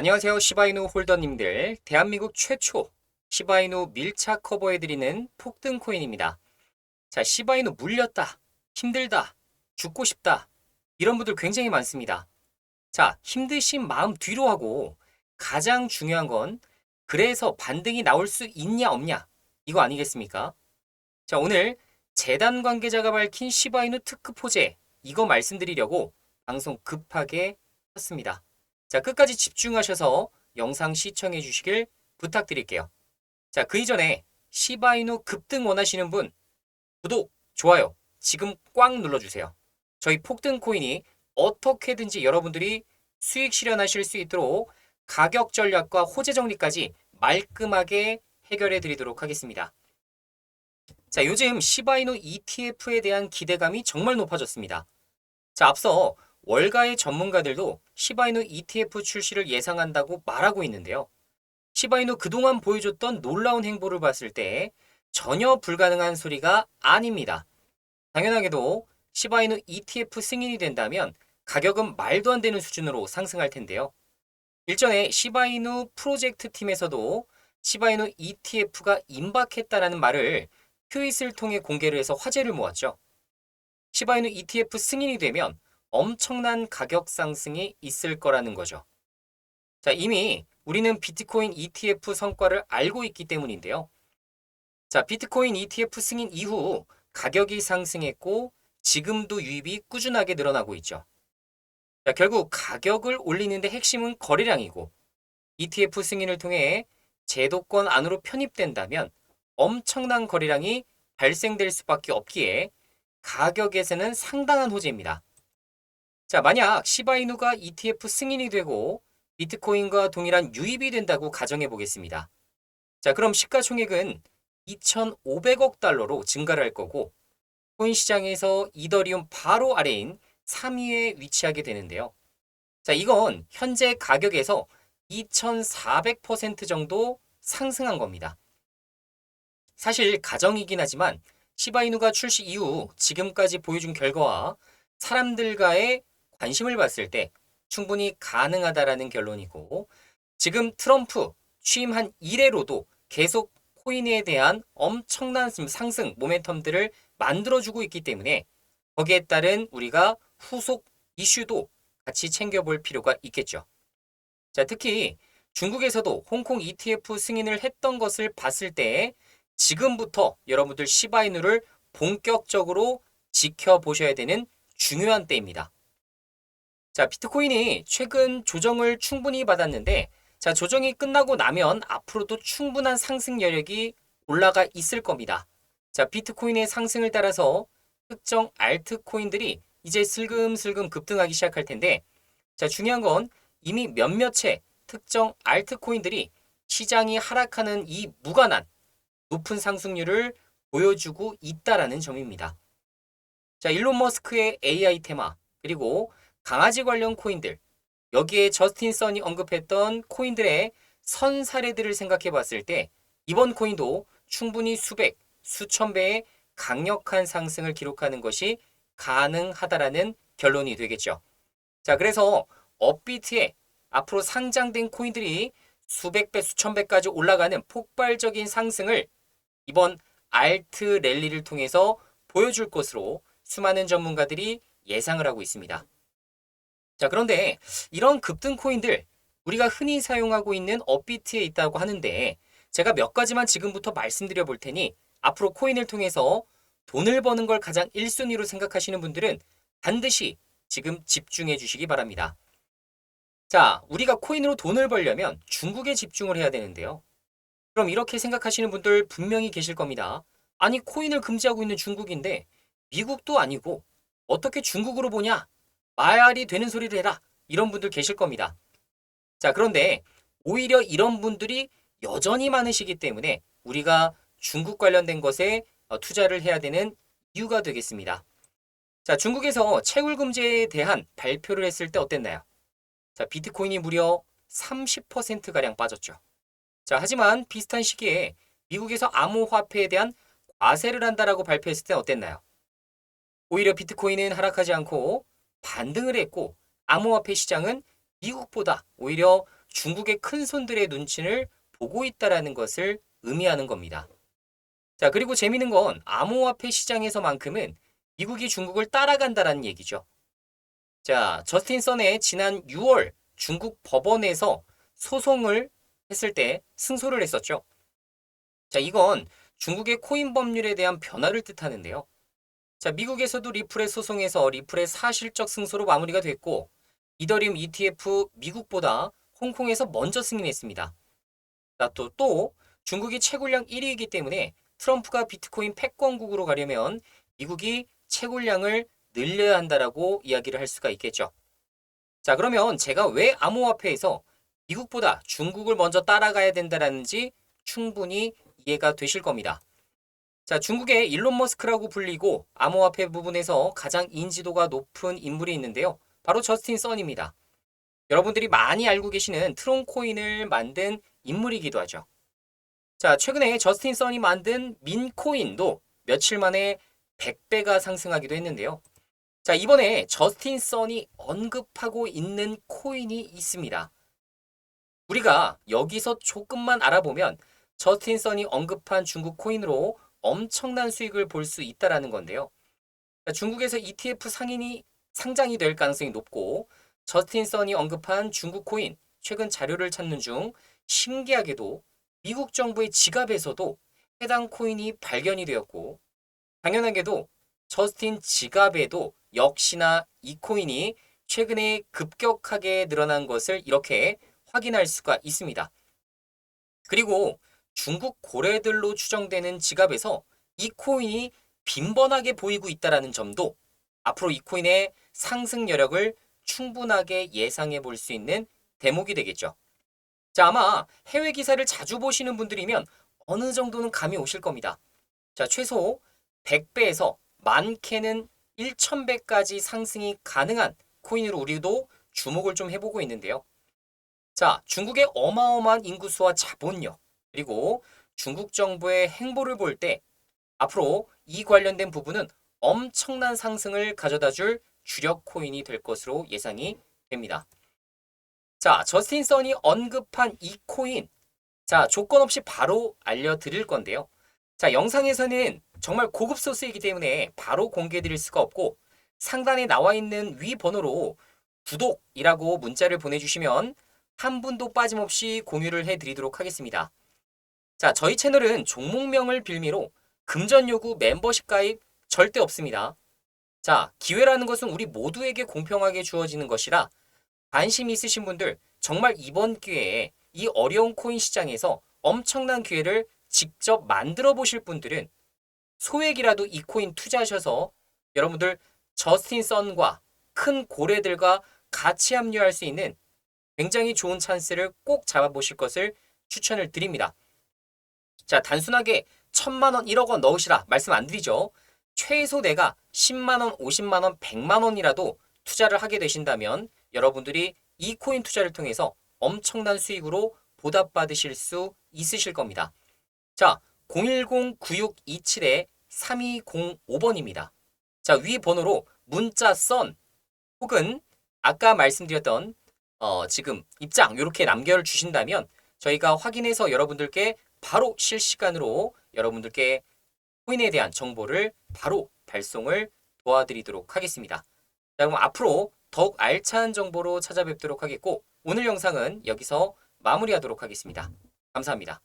안녕하세요. 시바이누 홀더님들. 대한민국 최초 시바이누 밀착 커버해드리는 폭등 코인입니다. 자, 시바이누 물렸다. 힘들다. 죽고 싶다. 이런 분들 굉장히 많습니다. 자, 힘드신 마음 뒤로 하고 가장 중요한 건 그래서 반등이 나올 수 있냐 없냐 이거 아니겠습니까? 자, 오늘 재단 관계자가 밝힌 시바이누 특급 호재 이거 말씀드리려고 방송 급하게 했습니다. 자, 끝까지 집중하셔서 영상 시청해 주시길 부탁드릴게요. 자, 그 이전에 시바이누 급등 원하시는 분 구독, 좋아요 지금 꽉 눌러주세요. 저희 폭등 코인이 어떻게든지 여러분들이 수익 실현하실 수 있도록 가격 전략과 호재 정리까지 말끔하게 해결해 드리도록 하겠습니다. 자, 요즘 시바이누 ETF에 대한 기대감이 정말 높아졌습니다. 자, 앞서 월가의 전문가들도 시바이누 ETF 출시를 예상한다고 말하고 있는데요. 시바이누 그동안 보여줬던 놀라운 행보를 봤을 때 전혀 불가능한 소리가 아닙니다. 당연하게도 시바이누 ETF 승인이 된다면 가격은 말도 안 되는 수준으로 상승할 텐데요. 일전에 시바이누 프로젝트 팀에서도 시바이누 ETF가 임박했다라는 말을 트윗을 통해 공개를 해서 화제를 모았죠. 시바이누 ETF 승인이 되면 엄청난 가격 상승이 있을 거라는 거죠. 자, 이미 우리는 비트코인 ETF 성과를 알고 있기 때문인데요. 자, 비트코인 ETF 승인 이후 가격이 상승했고 지금도 유입이 꾸준하게 늘어나고 있죠. 자, 결국 가격을 올리는데 핵심은 거래량이고 ETF 승인을 통해 제도권 안으로 편입된다면 엄청난 거래량이 발생될 수밖에 없기에 가격에서는 상당한 호재입니다. 자, 만약 시바이누가 ETF 승인이 되고 비트코인과 동일한 유입이 된다고 가정해 보겠습니다. 자, 그럼 시가총액은 2,500억 달러로 증가를 할 거고 코인 시장에서 이더리움 바로 아래인 3위에 위치하게 되는데요. 자, 이건 현재 가격에서 2,400% 정도 상승한 겁니다. 사실 가정이긴 하지만 시바이누가 출시 이후 지금까지 보여준 결과와 사람들과의 관심을 봤을 때 충분히 가능하다라는 결론이고 지금 트럼프 취임한 이래로도 계속 코인에 대한 엄청난 상승 모멘텀들을 만들어주고 있기 때문에 거기에 따른 우리가 후속 이슈도 같이 챙겨볼 필요가 있겠죠. 자, 특히 중국에서도 홍콩 ETF 승인을 했던 것을 봤을 때 지금부터 여러분들 시바이누를 본격적으로 지켜보셔야 되는 중요한 때입니다. 자, 비트코인이 최근 조정을 충분히 받았는데 자, 조정이 끝나고 나면 앞으로도 충분한 상승 여력이 올라가 있을 겁니다. 자, 비트코인의 상승을 따라서 특정 알트코인들이 이제 슬금슬금 급등하기 시작할 텐데 자, 중요한 건 이미 몇몇의 특정 알트코인들이 시장이 하락하는 이 무관한 높은 상승률을 보여주고 있다라는 점입니다. 자, 일론 머스크의 AI 테마 그리고 강아지 관련 코인들 여기에 저스틴 선이 언급했던 코인들의 선 사례들을 생각해 봤을 때 이번 코인도 충분히 수백, 수천 배의 강력한 상승을 기록하는 것이 가능하다라는 결론이 되겠죠. 자, 그래서 업비트에 앞으로 상장된 코인들이 수백 배, 수천 배까지 올라가는 폭발적인 상승을 이번 알트 랠리를 통해서 보여줄 것으로 수많은 전문가들이 예상을 하고 있습니다. 자, 그런데 이런 급등 코인들 우리가 흔히 사용하고 있는 업비트에 있다고 하는데 제가 몇 가지만 지금부터 말씀드려 볼 테니 앞으로 코인을 통해서 돈을 버는 걸 가장 1순위로 생각하시는 분들은 반드시 지금 집중해 주시기 바랍니다. 자, 우리가 코인으로 돈을 벌려면 중국에 집중을 해야 되는데요. 그럼 이렇게 생각하시는 분들 분명히 계실 겁니다. 아니, 코인을 금지하고 있는 중국인데 미국도 아니고 어떻게 중국으로 보냐? 말이 되는 소리를 해라. 이런 분들 계실 겁니다. 자, 그런데 오히려 이런 분들이 여전히 많으시기 때문에 우리가 중국 관련된 것에 어, 투자를 해야 되는 이유가 되겠습니다. 자, 중국에서 채굴 금지에 대한 발표를 했을 때 어땠나요? 자, 비트코인이 무려 30%가량 빠졌죠. 자, 하지만 비슷한 시기에 미국에서 암호화폐에 대한 과세를 한다라고 발표했을 때 어땠나요? 오히려 비트코인은 하락하지 않고 반등을 했고 암호화폐 시장은 미국보다 오히려 중국의 큰 손들의 눈치를 보고 있다라는 것을 의미하는 겁니다. 자, 그리고 재미있는 건 암호화폐 시장에서만큼은 미국이 중국을 따라간다라는 얘기죠. 자, 저스틴 선의 지난 6월 중국 법원에서 소송을 했을 때 승소를 했었죠. 자, 이건 중국의 코인 법률에 대한 변화를 뜻하는데요. 자, 미국에서도 리플의 소송에서 리플의 사실적 승소로 마무리가 됐고, 이더리움 ETF 미국보다 홍콩에서 먼저 승인했습니다. 자, 또, 또 중국이 채굴량 1위이기 때문에 트럼프가 비트코인 패권국으로 가려면 미국이 채굴량을 늘려야 한다라고 이야기를 할 수가 있겠죠. 자, 그러면 제가 왜 암호화폐에서 미국보다 중국을 먼저 따라가야 된다라는지 충분히 이해가 되실 겁니다. 자, 중국의 일론 머스크라고 불리고 암호화폐 부분에서 가장 인지도가 높은 인물이 있는데요. 바로 저스틴 선입니다. 여러분들이 많이 알고 계시는 트론 코인을 만든 인물이기도 하죠. 자, 최근에 저스틴 선이 만든 민 코인도 며칠 만에 100배가 상승하기도 했는데요. 자, 이번에 저스틴 선이 언급하고 있는 코인이 있습니다. 우리가 여기서 조금만 알아보면 저스틴 선이 언급한 중국 코인으로 엄청난 수익을 볼 수 있다라는 건데요. 자, 중국에서 ETF 상인이 상장이 될 가능성이 높고 저스틴 선이 언급한 중국 코인 최근 자료를 찾는 중 신기하게도 미국 정부의 지갑에서도 해당 코인이 발견이 되었고 당연하게도 저스틴 지갑에도 역시나 이 코인이 최근에 급격하게 늘어난 것을 이렇게 확인할 수가 있습니다. 그리고 중국 고래들로 추정되는 지갑에서 이 코인이 빈번하게 보이고 있다는 점도 앞으로 이 코인의 상승 여력을 충분하게 예상해 볼 수 있는 대목이 되겠죠. 자, 아마 해외 기사를 자주 보시는 분들이면 어느 정도는 감이 오실 겁니다. 자, 최소 100배에서 많게는 1000배까지 상승이 가능한 코인으로 우리도 주목을 좀 해보고 있는데요. 자, 중국의 어마어마한 인구수와 자본력, 그리고 중국 정부의 행보를 볼 때 앞으로 이 관련된 부분은 엄청난 상승을 가져다 줄 주력 코인이 될 것으로 예상이 됩니다. 자, 저스틴 선이 언급한 이 코인. 자, 조건 없이 바로 알려드릴 건데요. 자, 영상에서는 정말 고급 소스이기 때문에 바로 공개해 드릴 수가 없고 상단에 나와 있는 위 번호로 구독이라고 문자를 보내주시면 한 분도 빠짐없이 공유를 해드리도록 하겠습니다. 자, 저희 채널은 종목명을 빌미로 금전 요구 멤버십 가입 절대 없습니다. 자, 기회라는 것은 우리 모두에게 공평하게 주어지는 것이라 관심 있으신 분들 정말 이번 기회에 이 어려운 코인 시장에서 엄청난 기회를 직접 만들어 보실 분들은 소액이라도 이 코인 투자하셔서 여러분들 저스틴 선과 큰 고래들과 같이 합류할 수 있는 굉장히 좋은 찬스를 꼭 잡아보실 것을 추천을 드립니다. 자, 단순하게 천만 원, 1억 원 넣으시라 말씀 안 드리죠. 최소 내가 10만 원, 50만 원, 100만 원이라도 투자를 하게 되신다면 여러분들이 이 코인 투자를 통해서 엄청난 수익으로 보답받으실 수 있으실 겁니다. 자, 010-9627-3205번입니다. 자, 위 번호로 문자 선 혹은 아까 말씀드렸던 어, 지금 입장 이렇게 남겨 주신다면 저희가 확인해서 여러분들께 바로 실시간으로 여러분들께 코인에 대한 정보를 바로 발송을 도와드리도록 하겠습니다. 자, 그럼 앞으로 더욱 알찬 정보로 찾아뵙도록 하겠고 오늘 영상은 여기서 마무리하도록 하겠습니다. 감사합니다.